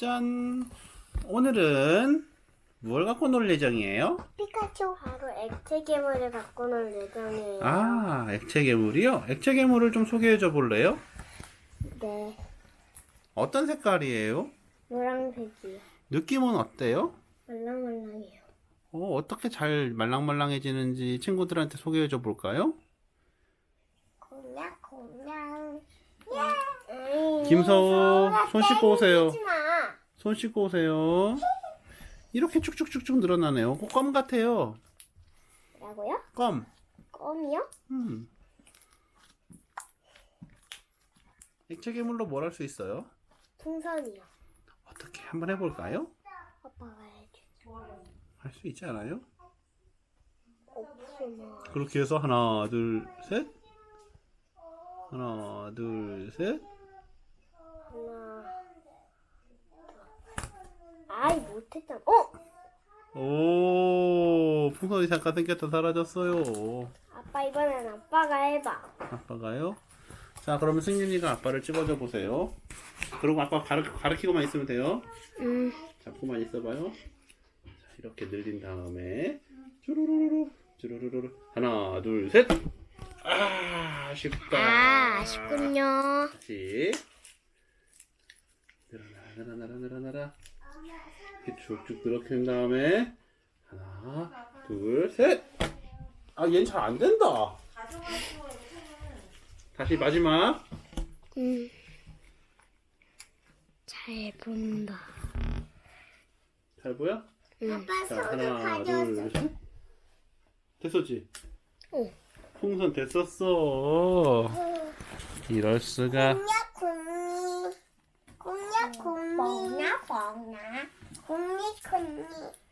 짠! 오늘은 뭘 갖고 놀 예정이에요? 피카츄 바로 액체 괴물을 갖고 놀 예정이에요. 아, 액체 괴물이요? 액체 괴물을 좀 소개해 줘 볼래요? 네, 어떤 색깔이에요? 노란색이요. 느낌은 어때요? 말랑말랑해요. 어, 어떻게 잘 말랑말랑해지는지 친구들한테 소개해 줘 볼까요? 콩냥콩냥. 예. 김서우, 손 씻고 오세요. 손 씻고 오세요. 이렇게 쭉쭉쭉쭉 늘어나네요. 그껌 같아요. 라고요? 껌. 껌이요? 음. 액체 괴물로 뭘 할 수 있어요? 풍선이요. 어떻게 한번 해볼까요? 아빠가 해줘. 할 수 있지 않아요? 없으면. 그렇게 해서 하나, 둘, 셋. 하나, 둘, 셋. 하나. 아이 못했잖아. 어? 오, 풍선이 잠깐 생겼다 사라졌어요. 아빠 이번엔 아빠가 해봐. 아빠가요? 자, 그러면 승윤이가 아빠를 찍어줘 보세요. 그리고 아빠 가르, 가르치고만 있으면 돼요. 음. 잡고만 있어봐요. 자, 이렇게 늘린 다음에 쭈루루루루 쭈루루루루 하나 둘 셋. 아 아쉽다. 아, 아쉽군요. 다시 늘어나라 늘어나라 늘어나라 이렇게 쭉쭉 늘어킨 다음에 하나 둘 셋. 아 얘는 잘 안 된다. 다시 마지막 음. 잘 본다. 잘 보여? 응. 자 하나. 둘 셋. 됐었지? 응. 풍선 됐었어. 이럴 수가. 공략 공리 공략 공리 뻥나 뻥나. 공리 공리